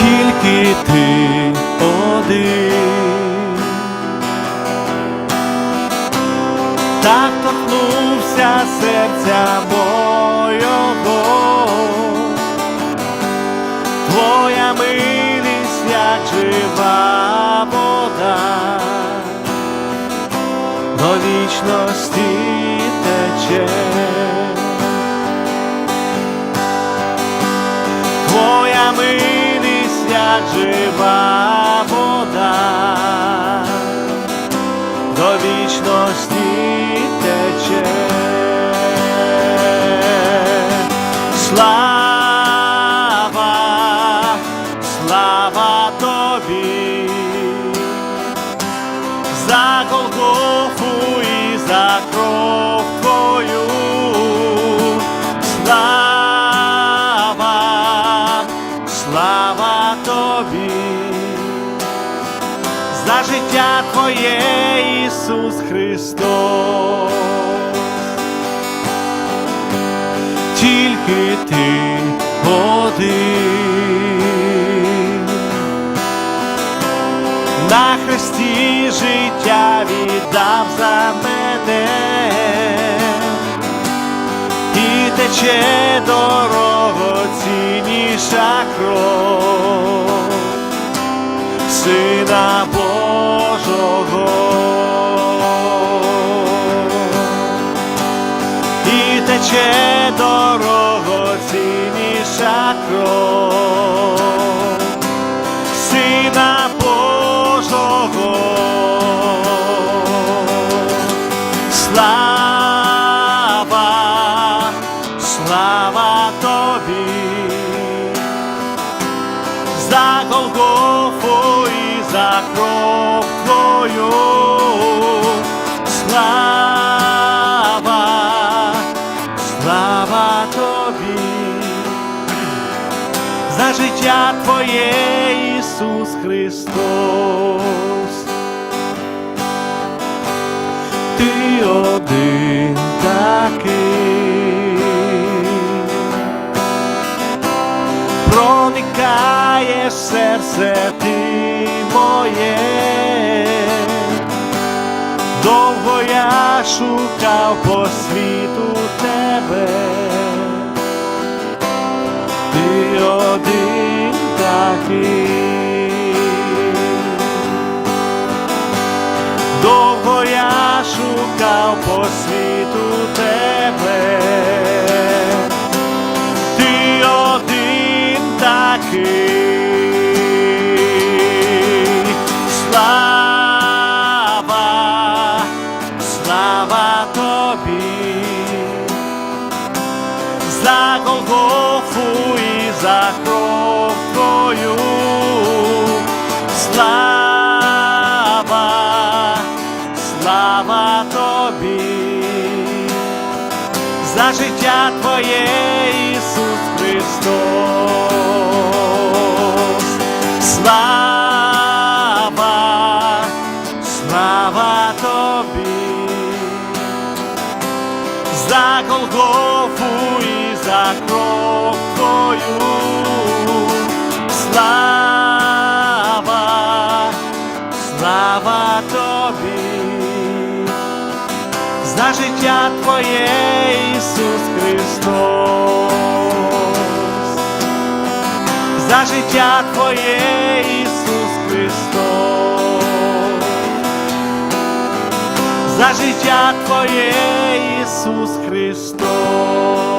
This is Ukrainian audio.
тільки ти один. Так торкнувся серця мого, твоя милість, як жива вода, до вічності жива вода, до вічності тече. Слава, слава тобі, за Голгофу і за кров життя Твоє, Ісус Христос. Тільки ти один. На хресті життя віддав за мене і тече дорогоцінніша кров Божого. І тече дорогоцінніша кров Сина Божого. Слава, слава тобі, за Голгофу і за кров твою. Слава, слава тобі, за життя Твоє, Ісус Христос. Ти один такий, проникаєш в серце ти я шукав по світу тебе, ти один такий. Довго я шукав по світу тебе, ти один такий. Голгофу і за кров. Слава, слава тобі, за життя Твоє, Ісус Христос. Слава, слава тобі, за Голгофу і за кров. Слава, слава тобі, за життя Твоє, Ісус Христос, за життя Твоє, Ісус Христос, за життя Твоє, Ісус Христос.